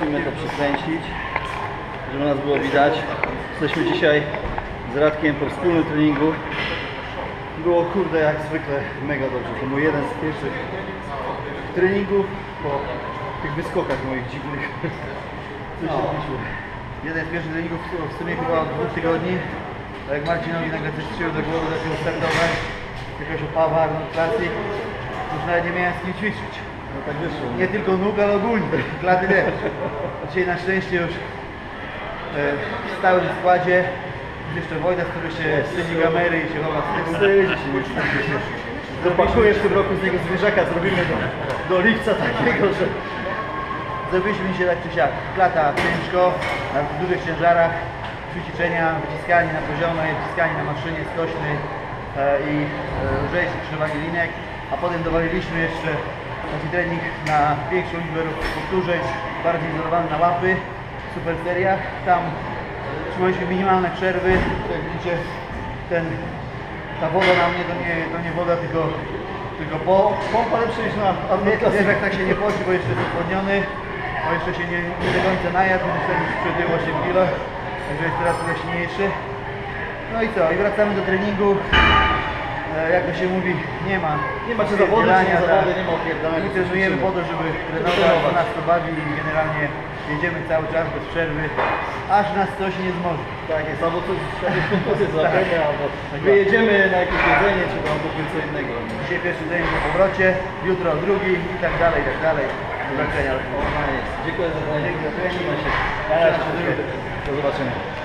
musimy to przekręcić, żeby nas było widać. Jesteśmy dzisiaj z Radkiem po wspólnym treningu. Było kurde jak zwykle mega dobrze. To był jeden z pierwszych treningów po tych wyskokach moich dziwnych. No. Jeden z pierwszych treningów w- sumie chyba od dwóch tygodni. A jak Marcinowi nagle coś przyjął do głowy, zaczął startować, jakaś opawa, Classic, już nawet nie miałem z kim ćwiczyć. No tak wyszło. Nie tylko nóg, ale ogólnie, klaty też. Dzisiaj na szczęście już e, w stałym składzie jest jeszcze Wojda, który się wstydzi kamery i się chowa z tyłu. Zapakuję w tym roku z niego zwierzaka, zrobimy do, do lipca takiego, że... Zrobiliśmy się tak czy siak. Klata ciężko, na dużych ciężarach, ćwiczenia, wyciskanie na poziomej, wciskanie na maszynie skośnej e, i e, lżejsze krzyżowanie linek, a potem dowaliliśmy jeszcze taki trening na większą liczbę powtórzeń, bardziej izolowany na łapy, w super seriach. Tam trzymaliśmy minimalne przerwy, jak widzicie ten, ta woda na mnie to nie, to nie woda, tylko, tylko po, Pompa lepsza niż na Classic. jak tak się nie poci, bo jeszcze jest odwodniony, bo jeszcze się nie, nie do końca najadł, więc ten już przetył 8 kg, także jest teraz trochę silniejszy. No i co, i wracamy do treningu. E, jak to się mówi, nie ma. Nie ma czy zawody, czy nie zawody, tak. nie ma trenujemy po to, żeby trenować, nas to bawi i generalnie jedziemy cały czas bez przerwy, aż nas coś nie zmoży. Tak jest, albo coś, jakieś kontuzje złapemy, albo Tak. wyjedziemy na jakieś jedzenie, czy tam albo co innego. Dzisiaj pierwszy dzień po powrocie, jutro drugi i tak dalej, i tak dalej. Zobaczenia. O, nice. Dziękuję za trening. Razie. Do zobaczenia.